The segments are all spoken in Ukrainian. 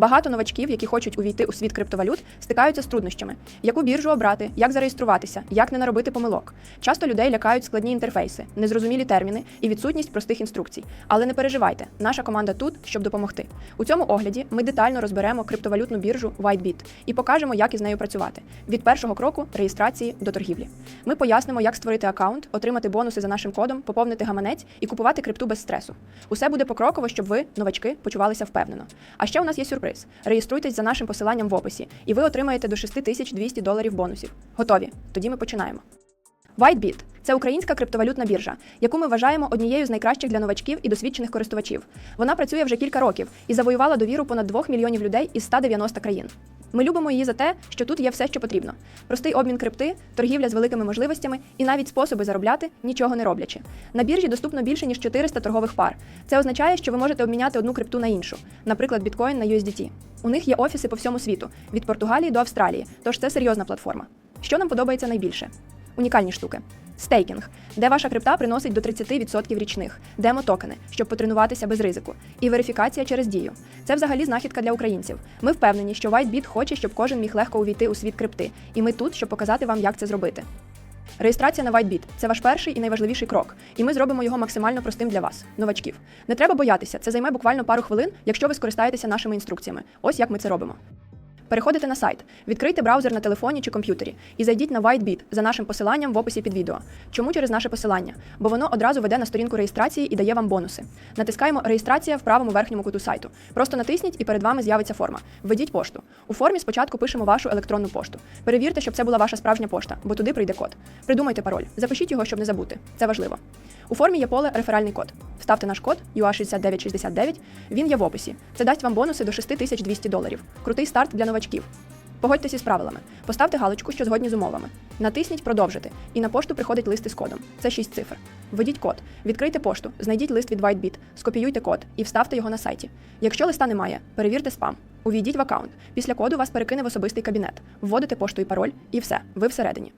Багато новачків, які хочуть увійти у світ криптовалют, стикаються з труднощами: яку біржу обрати, як зареєструватися, як не наробити помилок. Часто людей лякають складні інтерфейси, незрозумілі терміни і відсутність простих інструкцій. Але не переживайте, наша команда тут, щоб допомогти. У цьому огляді ми детально розберемо криптовалютну біржу WhiteBit і покажемо, як із нею працювати від першого кроку реєстрації до торгівлі. Ми пояснимо, як створити аккаунт, отримати бонуси за нашим кодом, поповнити гаманець і купувати крипту без стресу. Усе буде покроково, щоб ви, новачки, почувалися впевнено. А ще у нас є сюрприз. Реєструйтесь за нашим посиланням в описі, і ви отримаєте до 6200 доларів бонусів. Готові? Тоді ми починаємо. WhiteBit – це українська криптовалютна біржа, яку ми вважаємо однією з найкращих для новачків і досвідчених користувачів. Вона працює вже кілька років і завоювала довіру понад 2 мільйонів людей із 190 країн. Ми любимо її за те, що тут є все, що потрібно: простий обмін крипти, торгівля з великими можливостями і навіть способи заробляти, нічого не роблячи. На біржі доступно більше ніж 400 торгових пар. Це означає, що ви можете обміняти одну крипту на іншу, наприклад, біткоін на USDT. У них є офіси по всьому світу, від Португалії до Австралії, тож це серйозна платформа. Що нам подобається найбільше? Унікальні штуки. Стейкінг, де ваша крипта приносить до 30% річних, демо-токени, щоб потренуватися без ризику, і верифікація через дію. Це взагалі знахідка для українців. Ми впевнені, що WhiteBit хоче, щоб кожен міг легко увійти у світ крипти, і ми тут, щоб показати вам, як це зробити. Реєстрація на WhiteBit – це ваш перший і найважливіший крок, і ми зробимо його максимально простим для вас, новачків. Не треба боятися, це займе буквально пару хвилин, якщо ви скористаєтеся нашими інструкціями. Ось як ми це робимо. Переходите на сайт, відкрийте браузер на телефоні чи комп'ютері і зайдіть на WhiteBit за нашим посиланням в описі під відео. Чому через наше посилання? Бо воно одразу веде на сторінку реєстрації і дає вам бонуси. Натискаємо Реєстрація в правому верхньому куту сайту. Просто натисніть і перед вами з'явиться форма. Введіть пошту. У формі спочатку пишемо вашу електронну пошту. Перевірте, щоб це була ваша справжня пошта, бо туди прийде код. Придумайте пароль, запишіть його, щоб не забути. Це важливо. У формі є поле реферальний код. Вставте наш код UA6969. Він є в описі. Це дасть вам бонуси до 6200 доларів. Крутий старт для новачків. Погодьтеся з правилами. Поставте галочку, що згодні з умовами. Натисніть Продовжити. І на пошту приходить лист із кодом. Це 6 цифр. Введіть код. Відкрийте пошту, знайдіть лист від WhiteBit, скопіюйте код і вставте його на сайті. Якщо листа немає, перевірте спам. Увійдіть в аккаунт. Після коду вас перекине в особистий кабінет. Вводите пошту і пароль, і все, ви всередині.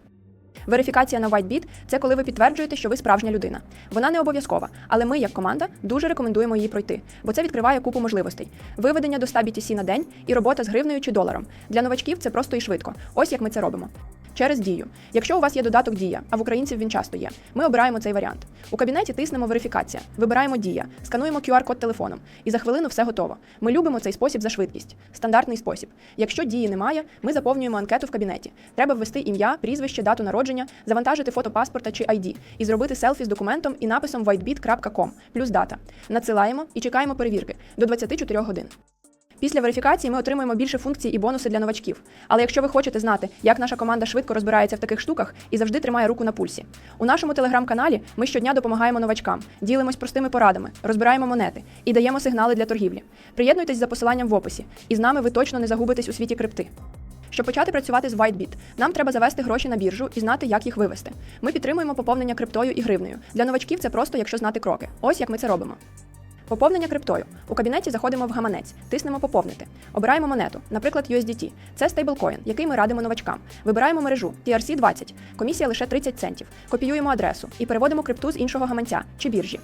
Верифікація на WhiteBit – це коли ви підтверджуєте, що ви справжня людина. Вона не обов'язкова, але ми, як команда, дуже рекомендуємо її пройти, бо це відкриває купу можливостей: виведення до 100 BTC на день і робота з гривнею чи доларом. Для новачків це просто і швидко. Ось як ми це робимо. Через дію. Якщо у вас є додаток Дія, а в українців він часто є, ми обираємо цей варіант. У кабінеті тиснемо верифікація, вибираємо Дія, скануємо QR-код телефоном, і за хвилину все готово. Ми любимо цей спосіб за швидкість. Стандартний спосіб. Якщо дії немає, ми заповнюємо анкету в кабінеті. Треба ввести ім'я, прізвище, дату народження, завантажити фото паспорта чи ID і зробити селфі з документом і написом whitebit.com плюс дата. Надсилаємо і чекаємо перевірки до 24 годин. Після верифікації ми отримуємо більше функцій і бонуси для новачків. Але якщо ви хочете знати, як наша команда швидко розбирається в таких штуках і завжди тримає руку на пульсі. У нашому телеграм-каналі ми щодня допомагаємо новачкам, ділимось простими порадами, розбираємо монети і даємо сигнали для торгівлі. Приєднуйтесь за посиланням в описі, і з нами ви точно не загубитесь у світі крипти. Щоб почати працювати з WhiteBit, нам треба завести гроші на біржу і знати, як їх вивести. Ми підтримуємо поповнення криптою і гривнею. Для новачків це просто, якщо знати кроки. Ось як ми це робимо. Поповнення криптою. У кабінеті заходимо в гаманець, тиснемо поповнити. Обираємо монету, наприклад, USDT. Це стейблкоін, який ми радимо новачкам. Вибираємо мережу TRC20. Комісія лише 30 центів. Копіюємо адресу і переводимо крипту з іншого гаманця чи біржі.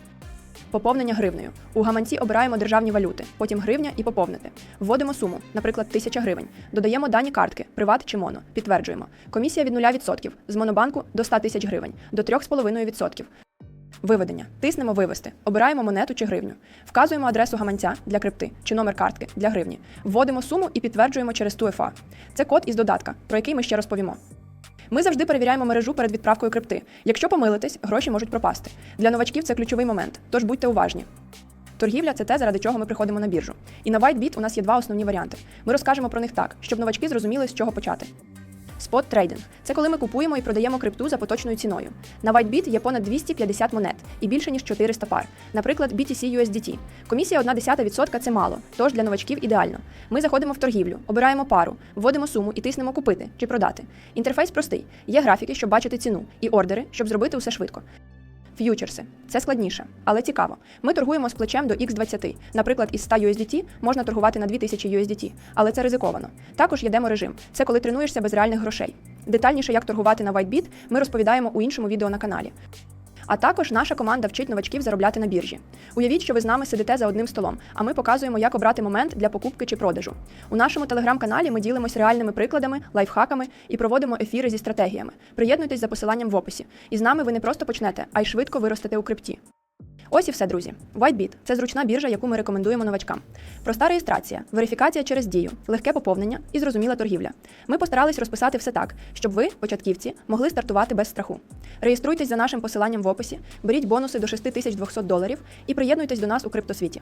Поповнення гривнею. У гаманці обираємо державні валюти, потім гривня і поповнити. Вводимо суму, наприклад, 1000 гривень. Додаємо дані картки, приват чи моно. Підтверджуємо. Комісія від 0% з монобанку до 100 тисяч гривень, до 3,5%. Виведення. Тиснемо Вивести. Обираємо монету чи гривню. Вказуємо адресу гаманця для крипти чи номер картки для гривні. Вводимо суму і підтверджуємо через 2FA. Це код із додатка, про який ми ще розповімо. Ми завжди перевіряємо мережу перед відправкою крипти. Якщо помилитесь, гроші можуть пропасти. Для новачків це ключовий момент, тож будьте уважні. Торгівля це те, заради чого ми приходимо на біржу. І на WhiteBit у нас є два основні варіанти. Ми розкажемо про них так, щоб новачки зрозуміли, з чого почати. Спот трейдинг це коли ми купуємо і продаємо крипту за поточною ціною. На WhiteBit є понад 250 монет і більше ніж 400 пар. Наприклад, BTC USDT. Комісія 1,1% – це мало, тож для новачків ідеально. Ми заходимо в торгівлю, обираємо пару, вводимо суму і тиснемо купити чи продати. Інтерфейс простий. Є графіки, щоб бачити ціну, і ордери, щоб зробити усе швидко. Ф'ючерси це складніше, але цікаво. Ми торгуємо з плечем до X20. Наприклад, із 100 USDT можна торгувати на 2000 USDT, але це ризиковано. Також є деморежим. Це коли тренуєшся без реальних грошей. Детальніше, як торгувати на WhiteBit, ми розповідаємо у іншому відео на каналі. А також наша команда вчить новачків заробляти на біржі. Уявіть, що ви з нами сидите за одним столом, а ми показуємо, як обрати момент для покупки чи продажу. У нашому телеграм-каналі ми ділимося реальними прикладами, лайфхаками і проводимо ефіри зі стратегіями. Приєднуйтесь за посиланням в описі. І з нами ви не просто почнете, а й швидко виростете у крипті. Ось і все, друзі. WhiteBit – це зручна біржа, яку ми рекомендуємо новачкам. Проста реєстрація, верифікація через дію, легке поповнення і зрозуміла торгівля. Ми постарались розписати все так, щоб ви, початківці, могли стартувати без страху. Реєструйтесь за нашим посиланням в описі, беріть бонуси до 6200 доларів і приєднуйтесь до нас у криптосвіті.